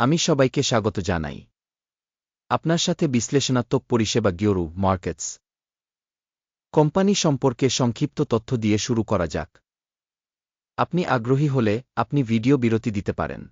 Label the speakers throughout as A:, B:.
A: আমি সবাইকে স্বাগত জানাই। আপনার সাথে বিশ্লেষণাত্মক পরিষেবা গিওরু মার্কেটস। কোম্পানি সম্পর্কে সংক্ষিপ্ত তথ্য দিয়ে শুরু করা যাক। আপনি আগ্রহী হলে আপনি ভিডিও বিরতি দিতে পারেন।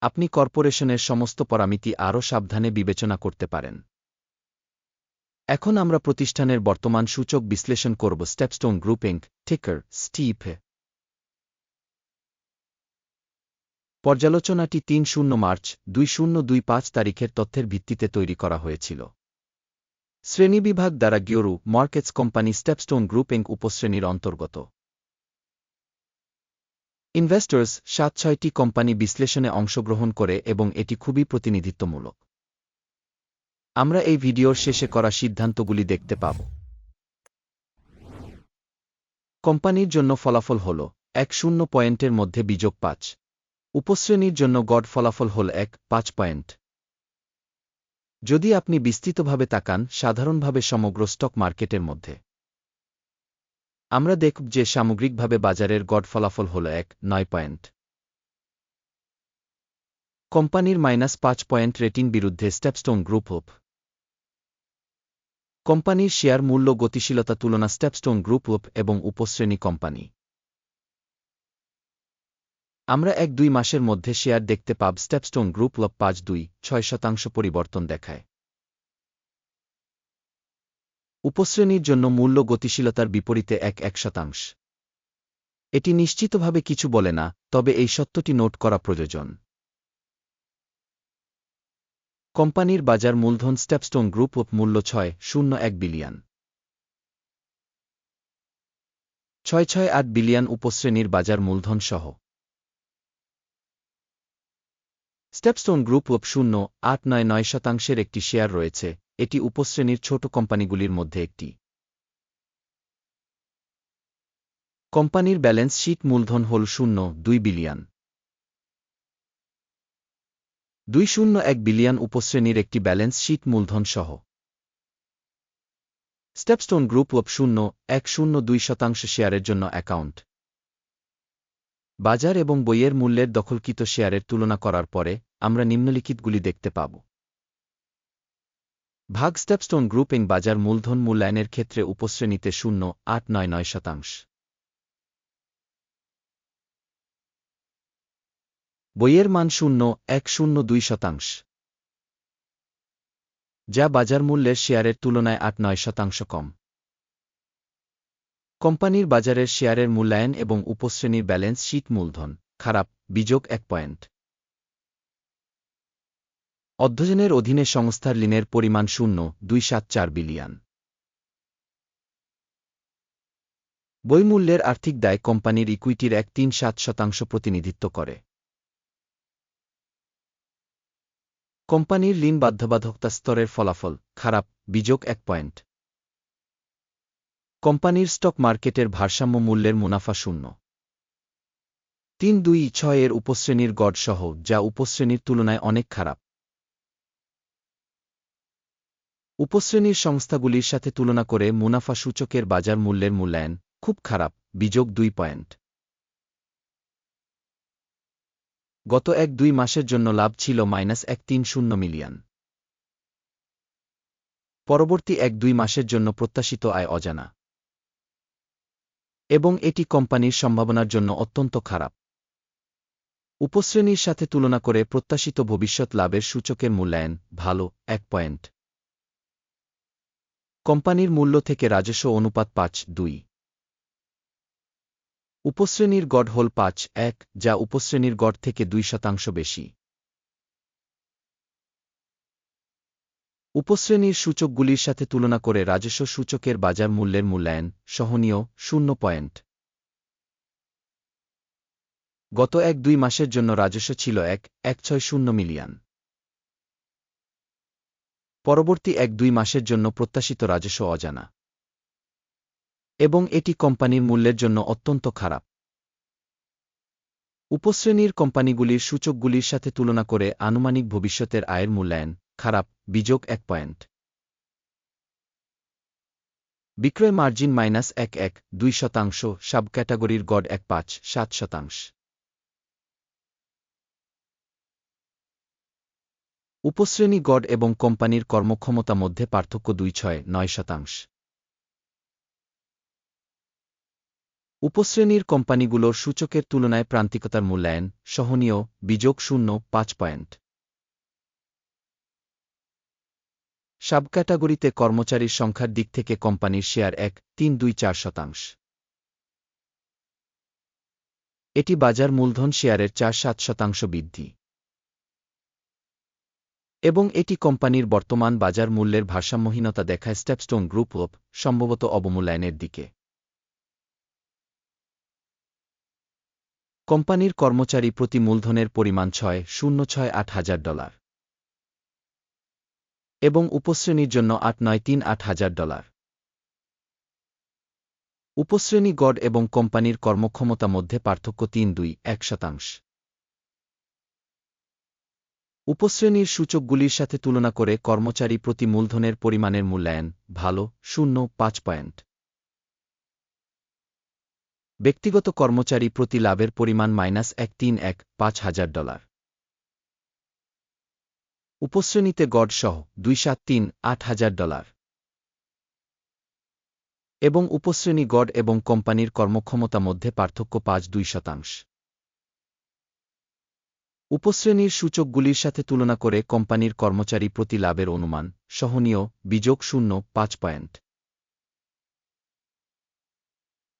A: আপনি কর্পোরেশনের সমস্ত পরামিতি আরও সাবধানে বিবেচনা করতে পারেন। এখন আমরা প্রতিষ্ঠানের বর্তমান সূচক বিশ্লেষণ করব স্টেপস্টোন গ্রুপিং টিকার স্টিপে পর্যালোচনাটি তিন শূন্য মার্চ, দুই শূন্য দুই পাঁচ তারিখের তথ্যের ভিত্তিতে তৈরি করা হয়েছিল। শ্রেণীবিভাগ দ্বারা গিওরু মার্কেটস কোম্পানি স্টেপস্টোন গ্রুপিং উপশ্রেণীর অন্তর্গত। ইনভেস্টর্স সাত ছয়টি কোম্পানি বিশ্লেষণে অংশগ্রহণ করে এবং এটি খুবই প্রতিনিধিত্বমূলক। আমরা এই ভিডিওর শেষে করা সিদ্ধান্তগুলি দেখতে পাব। কোম্পানির জন্য ফলাফল হল এক শূন্য পয়েন্টের মধ্যে বিযোগ পাঁচ। উপশ্রেণীর জন্য গড় ফলাফল হল এক, পাঁচ পয়েন্ট। যদি আপনি বিস্তৃতভাবে তাকান, সাধারণভাবে সমগ্র স্টক মার্কেটের মধ্যে। আমরা দেখব যে সামগ্রিকভাবে বাজারের গড় ফলাফল হল এক, নয় পয়েন্ট। কোম্পানির মাইনাস পাঁচ পয়েন্ট রেটিং বিরুদ্ধে স্টেপস্টোন গ্রুপ হোপ কোম্পানির শেয়ার মূল্য গতিশীলতা তুলনা স্টেপস্টোন গ্রুপ হোপ এবং উপশ্রেণী কোম্পানি। আমরা এক দুই মাসের মধ্যে শেয়ার দেখতে পাব স্টেপস্টোন গ্রুপ লব পাঁচ দুই, ছয় শতাংশ পরিবর্তন দেখায়। উপশ্রেণীর জন্য মূল্য গতিশীলতার বিপরীতে এক এক শতাংশ। এটি নিশ্চিতভাবে কিছু বলে না, তবে এই সত্যটি নোট করা প্রয়োজন। কোম্পানির বাজার মূলধন স্টেপস্টোন গ্রুপ অফ মূল্য ছয়, শূন্য এক বিলিয়ন। ছয় ছয় আট বিলিয়ন উপশ্রেণীর বাজার মূলধন সহ স্টেপস্টোন গ্রুপ অফ শূন্য, আট নয় নয় শতাংশের একটি শেয়ার রয়েছে, এটি উপশ্রেণীর ছোট কোম্পানিগুলির মধ্যে একটি। কোম্পানির ব্যালেন্স শিট মূলধন হল শূন্য, দুই বিলিয়ন। দুই শূন্য এক বিলিয়ন উপশ্রেণীর একটি ব্যালেন্স শিট মূলধন সহ। স্টেপস্টোন গ্রুপ অফ শূন্য, এক শূন্য দুই শতাংশ শেয়ারের জন্য অ্যাকাউন্ট। বাজার এবং বইয়ের মূল্যের দখলকৃত শেয়ারের তুলনা করার পরে আমরা নিম্নলিখিতগুলি দেখতে পাব। ভাগ স্টেপস্টোন গ্রুপিং বাজার মূলধন মূল্যায়নের ক্ষেত্রে উপশ্রেণীতে শূন্য, আট, নয় নয় শতাংশ। বইয়ের মান শূন্য, এক, শূন্য, দুই শতাংশ। যা বাজার মূল্যের শেয়ারের তুলনায় আট, নয় শতাংশ কম। কোম্পানির বাজারের শেয়ারের মূল্যায়ন এবং উপশ্রেণীর ব্যালেন্স শীট মূলধন, খারাপ বিযোগ এক পয়েন্ট। অধ্যয়নের অধীনে সংস্থার ঋণের পরিমাণ শূন্য, দুই সাত চার বিলিয়ন। বইমূল্যের আর্থিক দায় কোম্পানির ইকুইটির এক তিন সাত শতাংশ প্রতিনিধিত্ব করে। কোম্পানির ঋণ বাধ্যবাধকতা স্তরের ফলাফল, খারাপ বিযোগ এক পয়েন্ট। কোম্পানির স্টক মার্কেটের ভারসাম্য মূল্যের মুনাফা শূন্য। তিন দুই ছয় এর উপশ্রেণীর গড় সহ, যা উপশ্রেণীর তুলনায় অনেক খারাপ। উপশ্রেণীর সংস্থাগুলির সাথে তুলনা করে মুনাফা সূচকের বাজার মূল্যের মূল্যায়ন খুব খারাপ, বিযোগ দুই পয়েন্ট। গত এক দুই মাসের জন্য লাভ ছিল মাইনাস এক তিন শূন্য মিলিয়ন। পরবর্তী এক দুই মাসের জন্য প্রত্যাশিত আয় অজানা। এবং এটি কোম্পানির সম্ভাবনার জন্য অত্যন্ত খারাপ। উপশ্রেণীর সাথে তুলনা করে প্রত্যাশিত ভবিষ্যৎ লাভের সূচকের মূল্যায়ন ভালো, এক পয়েন্ট। কোম্পানির মূল্য থেকে রাজস্ব অনুপাত পাঁচ, দুই। উপশ্রেণীর গড় হল পাঁচ, এক, যা উপশ্রেণীর গড় থেকে দুই শতাংশ বেশি। উপশ্রেণীর সূচকগুলির সাথে তুলনা করে রাজস্ব সূচকের বাজার মূল্যের মূল্যায়ন সহনীয় শূন্য পয়েন্ট। গত এক দুই মাসের জন্য রাজস্ব ছিল এক এক ছয় শূন্য মিলিয়ন। পরবর্তী এক দুই মাসের জন্য প্রত্যাশিত রাজস্ব অজানা। এবং এটি কোম্পানির মূল্যের জন্য অত্যন্ত খারাপ। উপশ্রেণীর কোম্পানিগুলির সূচকগুলির সাথে তুলনা করে আনুমানিক ভবিষ্যতের আয়ের মূল্যায়ন খারাপ বিযোগ এক পয়েন্ট। বিক্রয় মার্জিন মাইনাস এক এক, দুই শতাংশ সাব ক্যাটাগরির গড় এক পাঁচ, সাত শতাংশ। উপশ্রেণী গড এবং কোম্পানির কর্মক্ষমতা মধ্যে পার্থক্য দুই ছয়, নয় শতাংশ। উপশ্রেণীর কোম্পানিগুলোর সূচকের তুলনায় প্রান্তিকতার মূল্যায়ন, সহনীয় বিযোগ শূন্য, পাঁচ পয়েন্ট। সাবক্যাটাগরিতে কর্মচারীর সংখ্যার দিক থেকে কোম্পানির শেয়ার এক, তিন, দুই, চার শতাংশ। এটি বাজার মূলধন শেয়ারের চার, সাত শতাংশ বৃদ্ধি। এবং এটি কোম্পানির বর্তমান বাজার মূল্যের ভারসাম্যহীনতা দেখায় স্টেপস্টোন গ্রুপ অফ সম্ভবত অবমূল্যায়নের দিকে। কোম্পানির কর্মচারী প্রতি মূলধনের পরিমাণ ছয়, শূন্য ছয়, আট হাজার ডলার। এবং উপশ্রেণীর জন্য আট নয় তিন আট হাজার ডলার। উপশ্রেণী গড এবং কোম্পানির কর্মক্ষমতা মধ্যে পার্থক্য তিন দুই এক শতাংশ। উপশ্রেণীর সূচকগুলির সাথে তুলনা করে কর্মচারী প্রতি মূলধনের পরিমাণের মূল্যায়ন ভালো, শূন্য, পাঁচ পয়েন্ট। ব্যক্তিগত কর্মচারী প্রতি লাভের পরিমাণ মাইনাস এক তিন এক পাঁচ হাজার ডলার। উপশ্রেণীতে গড সহ দুই সাত তিন আট হাজার ডলার। এবং উপশ্রেণী গড এবং কোম্পানির কর্মক্ষমতা মধ্যে পার্থক্য পাঁচ দুই শতাংশ। উপশ্রেণীর সূচকগুলির সাথে তুলনা করে কোম্পানির কর্মচারী প্রতি লাভের অনুমান, সহনীয়, বিযোগ শূন্য, পাঁচ পয়েন্ট।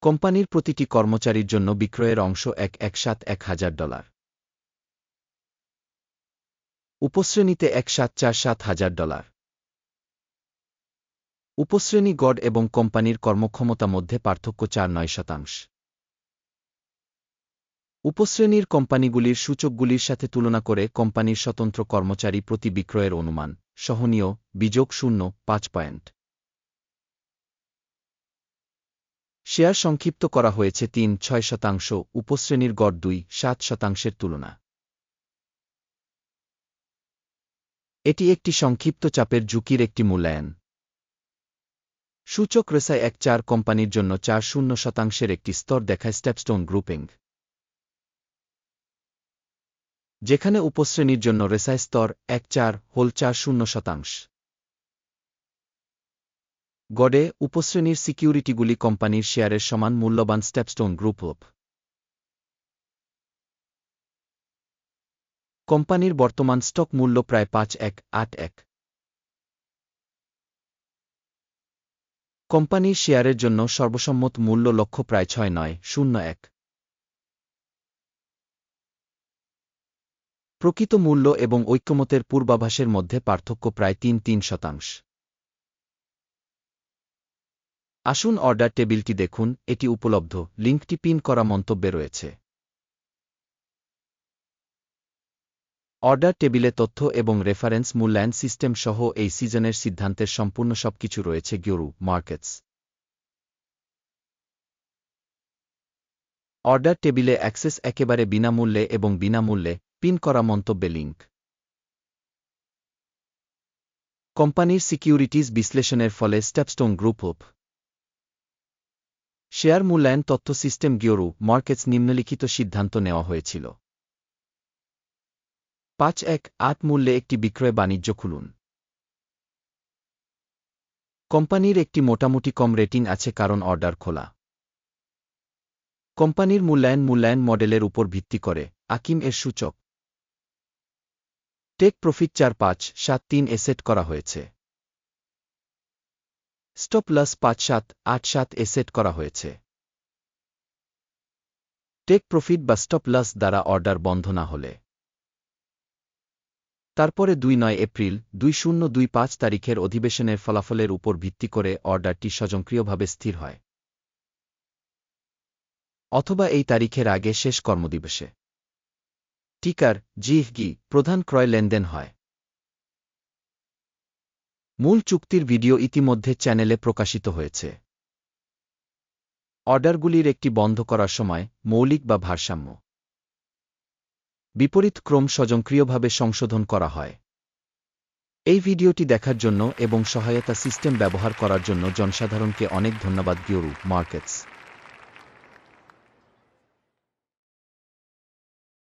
A: কোম্পানির প্রতিটি কর্মচারীর জন্য বিক্রয়ের অংশ এক এক সাত এক হাজার ডলার। উপশ্রেণীতে এক সাত চার সাত হাজার ডলার। উপশ্রেণী গড এবং কোম্পানির কর্মক্ষমতা মধ্যে পার্থক্য চার নয় শতাংশ। উপশ্রেণীর কোম্পানিগুলির সূচকগুলির সাথে তুলনা করে কোম্পানির স্বতন্ত্র কর্মচারী প্রতি বিক্রয়ের অনুমান, সহনীয়, বিযোগ শূন্য, পাঁচ পয়েন্ট। শেয়ার সংক্ষিপ্ত করা হয়েছে তিন, ছয় শতাংশ, উপশ্রেণীর গড় দুই, সাত শতাংশের তুলনা। এটি একটি সংক্ষিপ্ত চাপের ঝুঁকির একটি মূল্যায়ন। সূচক রেসায় এক চার কোম্পানির জন্য চার শূন্য শতাংশের একটি স্তর দেখায় স্টেপস্টোন গ্রুপিং যেখানে উপশ্রেণীর জন্য রেসায় স্তর এক চার হোল চার শূন্য শতাংশ। গডে উপশ্রেণীর সিকিউরিটিগুলি কোম্পানির শেয়ারের সমান মূল্যবান স্টেপস্টোন গ্রুপ কোম্পানির বর্তমান স্টক মূল্য প্রায় পাঁচ এক, আট এক। কোম্পানির শেয়ারের জন্য সর্বসম্মত মূল্য লক্ষ্য প্রায় ছয় নয়, শূন্য এক। প্রকৃত মূল্য এবং ঐক্যমতের পূর্বাভাসের মধ্যে পার্থক্য প্রায় তিন তিন শতাংশ। আসুন অর্ডার টেবিলটি দেখুন, এটি উপলব্ধ, লিঙ্কটি পিন করা মন্তব্যে রয়েছে। অর্ডার টেবিলে তথ্য এবং রেফারেন্স, মূল্যায়ন সিস্টেম সহ এই সিজনের সিদ্ধান্তের সম্পূর্ণ সবকিছু রয়েছে গিওরু মার্কেটস। অর্ডার টেবিলে অ্যাক্সেস একেবারে বিনামূল্যে এবং বিনামূল্যে পিন করা মন্তব্যে লিঙ্ক কোম্পানির সিকিউরিটিজ বিশ্লেষণের ফলে স্টেপস্টোন গ্রুপ অফ শেয়ার মূল্যায়ন তথ্য সিস্টেম গিওরু মার্কেটস নিম্নলিখিত সিদ্ধান্ত নেওয়া হয়েছিল। পাঁচ এক আট মূল্যে একটি বিক্রয় বাণিজ্য খুলুন। কোম্পানির একটি মোটামুটি কম রেটিং আছে কারণ অর্ডার খোলা। কোম্পানির মূল্যায়ন মূল্যায়ন মডেলের উপর ভিত্তি করে, আকিম এর সূচক। টেক প্রফিট চার পাঁচ সাত তিন এ সেট করা হয়েছে। স্টপ লস পাঁচ সাত আট সাত এ সেট করা হয়েছে। টেক প্রফিট বা স্টপ লস দ্বারা অর্ডার বন্ধ না হলে। তারপরে দুই নয় এপ্রিল, দুই শূন্য দুই পাঁচ তারিখের অধিবেশনের ফলাফলের উপর ভিত্তি করে অর্ডারটি স্বয়ংক্রিয়ভাবে স্থির হয়। অথবা এই তারিখের আগে শেষ কর্মদিবসে। টিকার জিএফগি প্রধান ক্রয় লেনদেন হয়। মূল চুক্তির ভিডিও ইতিমধ্যে চ্যানেলে প্রকাশিত হয়েছে। অর্ডারগুলির একটি বন্ধ করার সময় মৌলিক বা ভারসাম্য। বিপরীত ক্রম স্বজনক্রিয়ভাবে সংশোধন করা হয়। এই ভিডিওটি দেখার জন্য এবং সহায়তা সিস্টেম ব্যবহার করার জন্য জনসাধারণকে অনেক ধন্যবাদ, গিওরু মার্কেটস।